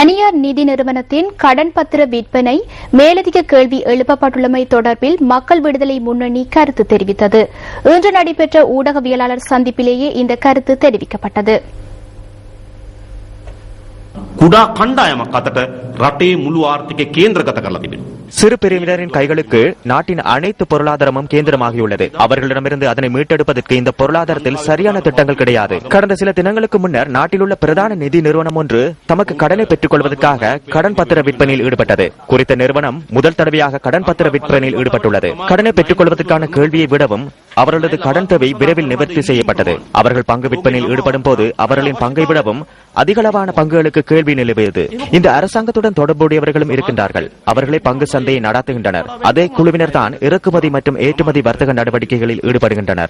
தனியார் நிதி நிறுவனத்தின் கடன் பத்திர விற்பனை மேலதிக கேள்வி எழுப்பப்பட்டுள்ளமை தொடர்பில் மக்கள் விடுதலை முன்னணி கருத்து தெரிவித்தது. இன்று நடைபெற்ற ஊடகவியலாளர் சந்திப்பிலேயே இந்த கருத்து தெரிவிக்கப்பட்டது. කුඩා කණ්ඩායමක් අතට රටේ මුළු ආර්ථිකය කේන්ද්‍රගත කරලා තිබෙනවා. சிறு பிரிவினரின் கைகளுக்கு நாட்டின் அனைத்து பொருளாதாரமும் கேந்திரமாகியுள்ளது அவர்களிடமிருந்து அதனை மீட்டெடுப்பதற்கு இந்த பொருளாதாரத்தில் சரியான திட்டங்கள் கிடையாது கடந்த சில தினங்களுக்கு முன்னர் நாட்டில் உள்ள பிரதான நிதி நிறுவனம் ஒன்று தமக்கு கடனை பெற்றுக் கொள்வதற்காக கடன் பத்திர விற்பனையில் ஈடுபட்டது குறித்த நிறுவனம் முதல் தடவையாக கடன் பத்திர விற்பனையில் ஈடுபட்டுள்ளது கடனை பெற்றுக் கொள்வதற்கான கேள்வியை விடவும் அவர்களது கடன் தேவை விரைவில் நிவர்த்தி செய்யப்பட்டது அவர்கள் பங்கு விற்பனையில் ஈடுபடும் போது அவர்களின் பங்கை விடவும் அதிகளவான பங்குகளுக்கு கேள்வி நிலவியது இந்த அரசாங்கத்துடன் தொடர்புடையவர்களும் இருக்கின்றார்கள். அவர்களே பங்கு சந்தையை நடத்துகின்றனர். அதே குழுவினர் தான் இறக்குமதி மற்றும் ஏற்றுமதி வர்த்தக நடவடிக்கைகளில் ஈடுபடுகின்றனர்.